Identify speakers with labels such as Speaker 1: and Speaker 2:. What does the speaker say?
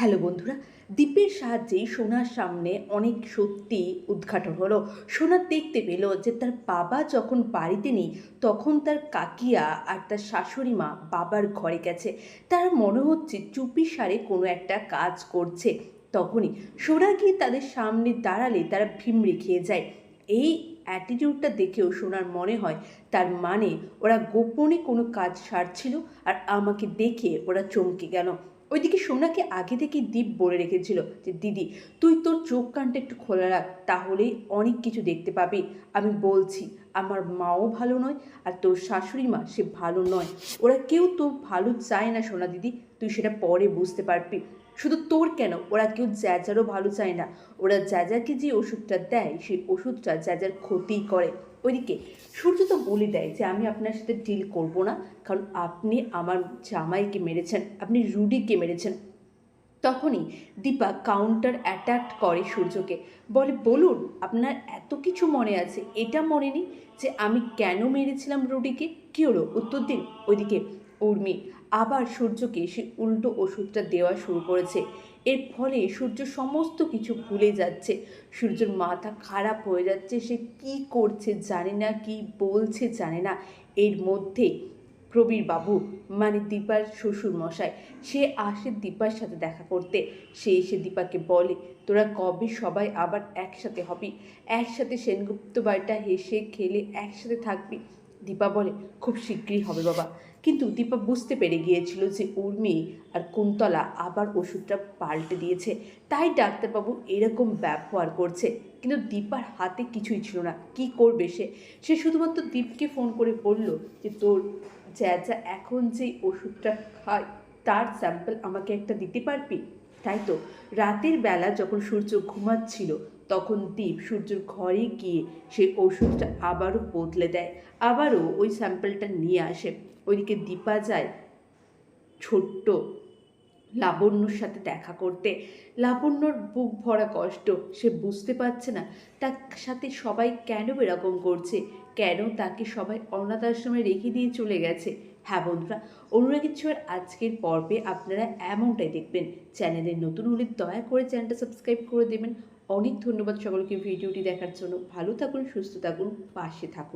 Speaker 1: Hello বন্ধুরা দ্বীপের সাহায্যে সোনার সামনে অনেক সত্যি উদ্ঘাটন হলো। সোনা দেখতে পেল যে তার বাবা যখন বাড়িতে নেই, তখন তার কাকিয়া আর তার শাশুড়ি মা বাবার ঘরে গেছে। তার মনে হচ্ছে চুপি সারে কোনো একটা কাজ করছে। তখনই সোনা গিয়ে তাদের সামনে দাঁড়ালে তারা ভিমড়ে খেয়ে যায়। এই অ্যাটিটিউডটা দেখেও সোনার মনে হয় তার মানে ওরা গোপনে কোনো কাজ সারছিল আর আমাকে দেখে ওরা চমকে গেল। ওইদিকে সোনাকে আগে থেকে দীপ বলে রেখেছিল যে, দিদি, তুই তোর চোখ কানটা একটু খোলা রাখ তাহলেই অনেক কিছু দেখতে পাবি। আমি বলছি, আমার মাও ভালো নয় আর তোর শাশুড়ি মা সে ভালো নয়। ওরা কেউ তোর ভালো চায় না, সোনা দিদি। তুই সেটা পরে বুঝতে পারবি। শুধু তোর কেন? ওরা কেউ জ্যাজারও ভালো চায় না। ওরা জ্যাজাকে যে ওষুধটা দেয়, সেই ওষুধটা জ্যাজার ক্ষতিই করে। ওইদিকে, সূর্য তো বলে দেয় যে আমি আপনার সাথে ডিল করব না, কারণ আপনি আমার জামাইকে মেরেছেন, আপনি রুডিকে মেরেছেন। তখনই দীপা কাউন্টার অ্যাটাক করে সূর্যকে, বলে, বলুন, আপনার এত কিছু মনে আছে, এটা মনে নেই যে আমি কেন মেরেছিলাম রুডিকে? কী হলো? উত্তর দিন। ওইদিকে, উর্মি আবার সূর্যকে সে উল্টো ওষুধটা দেওয়া শুরু করেছে। এর ফলে সূর্য সমস্ত কিছু ভুলে যাচ্ছে। সূর্যের মাথা খারাপ হয়ে যাচ্ছে। সে কি করছে জানে না, কি বলছে জানে না। এর মধ্যে প্রবীর বাবু মানে দীপার শ্বশুর মশাই, সে আসে দীপার সাথে দেখা করতে। সে এসে দীপাকে বলে, তোরা কবে সবাই আবার একসাথে হবি? একসাথে সেনগুপ্ত বাড়িটা হেসে খেলে একসাথে থাকবি? দীপা বলে, খুব শীঘ্রই হবে বাবা। কিন্তু দীপা বুঝতে পেরে গিয়েছিল যে উর্মি আর কুন্তলা আবার ওষুধটা পাল্টে দিয়েছে। তাই ডাক্তারবাবু এরকম ব্যবহার করছে। কিন্তু দীপার হাতে কিছুই ছিল না। কি করবে সে? সে শুধুমাত্র দীপকে ফোন করে বলল যে, তোর যা এখন যে ওষুধটা খায়, তার স্যাম্পল আমাকে একটা দিতে পারবি? তাই তো, রাতের বেলা যখন সূর্য ঘুমাচ্ছিল তখন দীপ সূর্যর ঘরে গিয়ে সেই ওষুধটা আবারও বদলে দেয়। আবারও ওই স্যাম্পলটা নিয়ে আসে। ওইদিকে দীপা যায় ছোট্ট লাবণ্যর সাথে দেখা করতে। লাবণ্যর বুক ভরা কষ্ট, সে বুঝতে পারছে না তার সাথে সবাই কেন এরকম করছে, কেন তাকে সবাই অনাথ আশ্রমে রেখে দিয়ে চলে গেছে। হ্যাঁ বন্ধুরা অনুরাগীর ছোঁয়ার আজকের পর্বে আপনারা এমনটাই দেখবেন। চ্যানেলে নতুন হলে দয়া করে চ্যানেলটা সাবস্ক্রাইব করে দেবেন। অনেক ধন্যবাদ সকলকে ভিডিওটি দেখার জন্য। ভালো থাকুন, সুস্থ থাকুন, পাশে থাকুন।